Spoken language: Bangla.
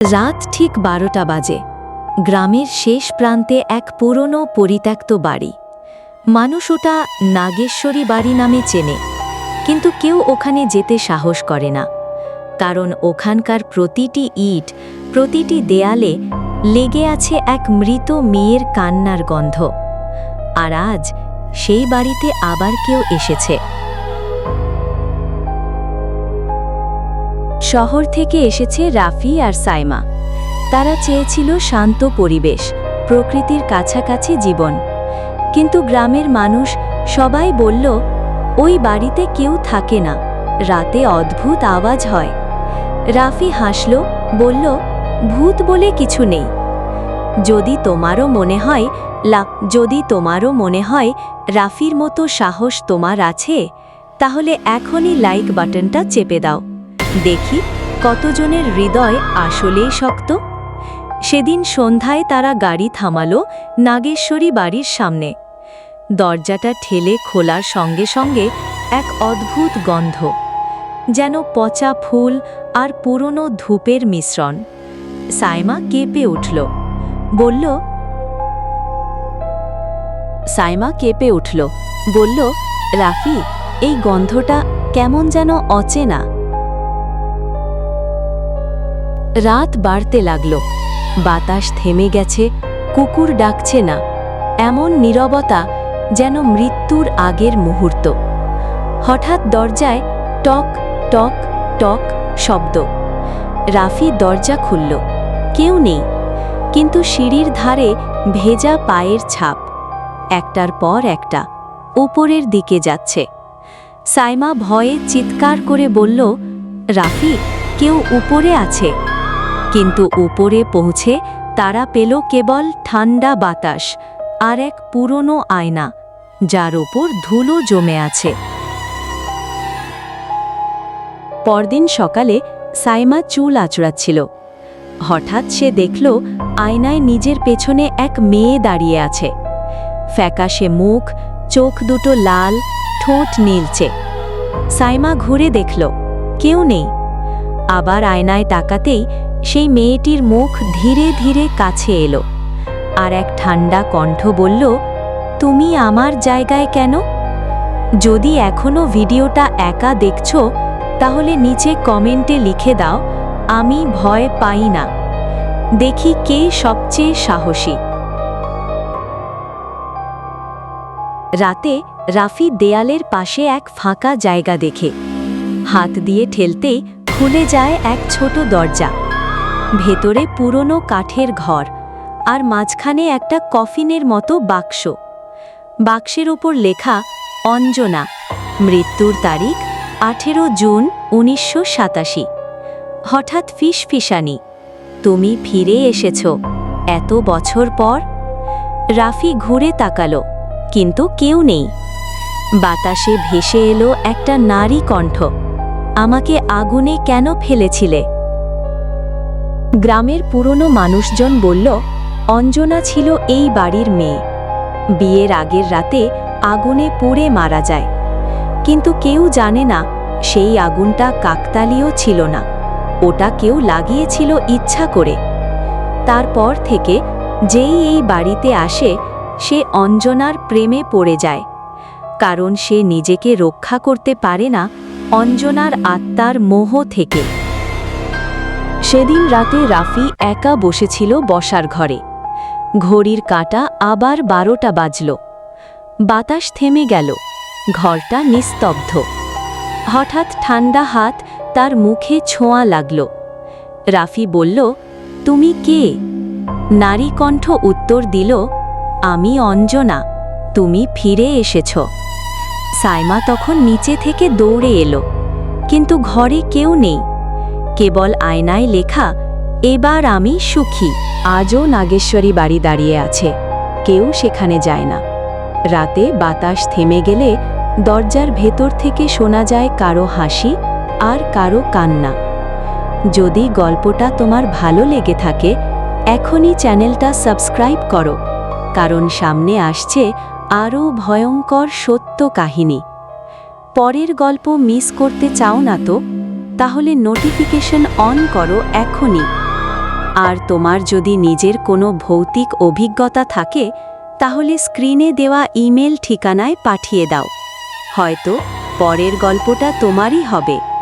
রাত ঠিক বারোটা বাজে। গ্রামের শেষ প্রান্তে এক পুরনো পরিত্যক্ত বাড়ি। মানুষ ওটা নাগেশ্বরী বাড়ি নামে চেনে, কিন্তু কেউ ওখানে যেতে সাহস করে না। কারণ ওখানকার প্রতিটি ইট, প্রতিটি দেয়ালে লেগে আছে এক মৃত মেয়ের কান্নার গন্ধ। আর আজ সেই বাড়িতে আবার কেউ এসেছে। শহর থেকে এসেছে রাফি আর সাইমা। তারা চেয়েছিল শান্ত পরিবেশ, প্রকৃতির কাছাকাছি জীবন। কিন্তু গ্রামের মানুষ সবাই বলল, ওই বাড়িতে কেউ থাকে না, রাতে অদ্ভুত আওয়াজ হয়। রাফি হাসল, বলল, ভূত বলে কিছু নেই। যদি তোমারও মনে হয় যদি তোমারও মনে হয় রাফির মতো সাহস তোমার আছে, তাহলে এখনই লাইক বাটনটা চেপে দাও। দেখি কতজনের হৃদয় আসলেই শক্ত। সেদিন সন্ধ্যায় তারা গাড়ি থামালো নাগেশ্বরী বাড়ির সামনে। দরজাটা ঠেলে খোলার সঙ্গে সঙ্গে এক অদ্ভুত গন্ধ, যেন পচা ফুল আর পুরনো ধূপের মিশ্রণ। সাইমা কেঁপে উঠল, বলল, সাইমা কেঁপে উঠল, বলল, রাফি, এই গন্ধটা কেমন যেন অচেনা। রাত বাড়তে লাগল। বাতাস থেমে গেছে, কুকুর ডাকছে না। এমন নীরবতা যেন মৃত্যুর আগের মুহূর্ত। হঠাৎ দরজায় টক টক টক শব্দ। রাফি দরজা খুলল। কেউ নেই, কিন্তু সিঁড়ির ধারে ভেজা পায়ের ছাপ। একটার পর একটা, উপরের দিকে যাচ্ছে। সাইমা ভয়ে চিৎকার করে বলল, রাফি, কেউ উপরে আছে? কিন্তু উপরে পৌঁছে তারা পেল কেবল ঠান্ডা বাতাস আর এক পুরনো আয়না, যার ওপর ধুলো জমে আছে। পরদিন সকালে সাইমা চুল আঁচড়াচ্ছিল। হঠাৎ সে দেখল আয়নায় নিজের পেছনে এক মেয়ে দাঁড়িয়ে আছে। ফ্যাকাশে মুখ, চোখ দুটো লাল, ঠোঁট নীলচে। সাইমা ঘুরে দেখল, কেউ নেই। আবার আয়নায় তাকাতেই সেই মেয়েটির মুখ ধীরে ধীরে কাছে এলো আর এক ঠান্ডা কণ্ঠ বলল, তুমি আমার জায়গায় কেন? যদি এখনও ভিডিওটা একা দেখছ, তাহলে নিচে কমেন্টে লিখে দাও, আমি ভয় পাই না। দেখি কে সবচেয়ে সাহসী। রাতে রাফি দেয়ালের পাশে এক ফাঁকা জায়গা দেখে। হাত দিয়ে ঠেলতেই খুলে যায় এক ছোট দরজা। ভেতরে পুরনো কাঠের ঘর আর মাঝখানে একটা কফিনের মতো বাক্স। বাক্সের ওপর লেখা, অঞ্জনা, মৃত্যুর তারিখ, আঠেরো জুন উনিশশো সাতাশি। হঠাৎ ফিসফিসানি, তুমি ফিরে এসেছ, এত বছর পর? রাফি ঘুরে তাকালো, কিন্তু কেউ নেই। বাতাসে ভেসে এলো একটা নারী কণ্ঠ, আমাকে আগুনে কেন ফেলেছিলে? গ্রামের পুরনো মানুষজন বলল, অঞ্জনা ছিল এই বাড়ির মেয়ে। বিয়ের আগের রাতে আগুনে পুড়ে মারা যায়। কিন্তু কেউ জানে না, সেই আগুনটা কাকতালীয় ছিল না। ওটা কেউ লাগিয়েছিল ইচ্ছা করে। তারপর থেকে যেই এই বাড়িতে আসে, সে অঞ্জনার প্রেমে পড়ে যায়। কারণ সে নিজেকে রক্ষা করতে পারে না অঞ্জনার আত্মার মোহ থেকে। সেদিন রাতে রাফি একা বসেছিল বসার ঘরে। ঘড়ির কাঁটা আবার বারোটা বাজল। বাতাস থেমে গেল, ঘরটা নিস্তব্ধ। হঠাৎ ঠান্ডা হাত তার মুখে ছোঁয়া লাগল। রাফি বলল, তুমি কে? নারী কণ্ঠ উত্তর দিল, আমি অঞ্জনা, তুমি ফিরে এসেছ। সাইমা তখন নিচে থেকে দৌড়ে এলো, কিন্তু ঘরে কেউ নেই। কেবল আয়নায় লেখা, এবার আমি সুখী, আজও নাগেশ্বরী বাড়ি দাঁড়িয়ে আছে, কেউ সেখানে যায় না। রাতে বাতাস থেমে গেলে দরজার ভেতর থেকে শোনা যায় কারও হাসি আর কারও কান্না। যদি গল্পটা তোমার ভালো লেগে থাকে, এখনই চ্যানেলটা সাবস্ক্রাইব করো, কারণ সামনে আসছে আরও ভয়ঙ্কর সত্য কাহিনী। পরের গল্প মিস করতে চাও না তো তাহলে নোটিফিকেশন অন করো এখনই। আর তোমার যদি নিজের কোনো ভৌতিক অভিজ্ঞতা থাকে, তাহলে স্ক্রিনে দেওয়া ইমেল ঠিকানায় পাঠিয়ে দাও। হয়তো পরের গল্পটা তোমারই হবে।